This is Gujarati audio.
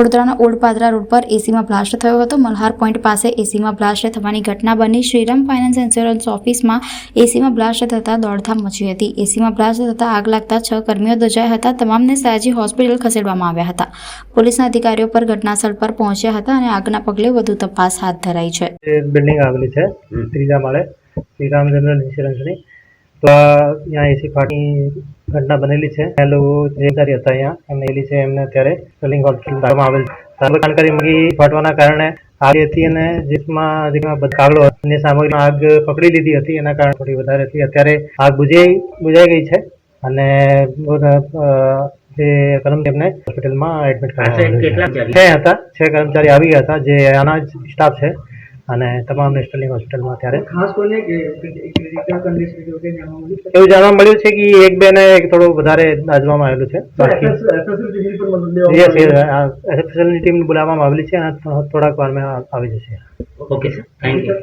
વડોદરાના ઓલ્ડ પાદરા રોડ પર એસીમાં બ્લાસ્ટ થયો હતો. મલ્હાર પોઈન્ટ પાસે એસીમાં બ્લાસ્ટ થવાની ઘટના બની. શ્રીરામ ફાઇનાન્સ ઇન્સ્યોરન્સ ઓફિસમાં એસીમાં બ્લાસ્ટ થતાં દોડધામ મચી હતી. એસીમાં બ્લાસ્ટ થતાં આગ લાગતા છ કર્મીઓ દજાયા હતા. તમામને સયાજી હોસ્પિટલ ખસેડવામાં આવ્યા હતા. પોલીસના અધિકારીઓ પર ઘટનાસ્થળ પર પહોંચ્યા હતા અને આગના પગલે વધુ તપાસ હાથ ધરાઈ છે. બિલ્ડિંગ આવેલી છે ત્રીજા માળે. શ્રીરામ જનરલ ઇન્સ્યોરન્સની તો આ અહીંયા એસી ફાટની ઘટના બનેલી છે. ત્યાં લોકો જવાબદારી હતા અહીંયા. એમને એલી છે એમને અત્યારે સ્ટેલિંગ હોસ્પિટલ લાવવામાં આવેલ છે. જાણકારી મળી ફાટવાના કારણે આગ હતી અને જેમાં જેમાં બધા કાગળો અને સામગ્રીમાં આગ પકડી લીધી હતી. એના કારણે થોડી વધારે હતી. અત્યારે આગ બુજાઈ બુજાઈ ગઈ છે અને જે કર્મચારી એમને હોસ્પિટલમાં એડમિટ કેટલા છે હતા. છ કર્મચારી આવી ગયા હતા. જે આના સ્ટાફ છે. અને તમામને સ્ટેલિંગ હોસ્પિટલમાં અત્યારે. ખાસ કોઈને એવું જાણવા મળ્યું છે કે એક બે ને એક થોડું વધારે દાજવામાં આવેલું છે. બાકી એસએસએલની ટીમ બોલાવવામાં આવેલી છે અને થોડાક વારમાં આવી જશે. Okay sir thank you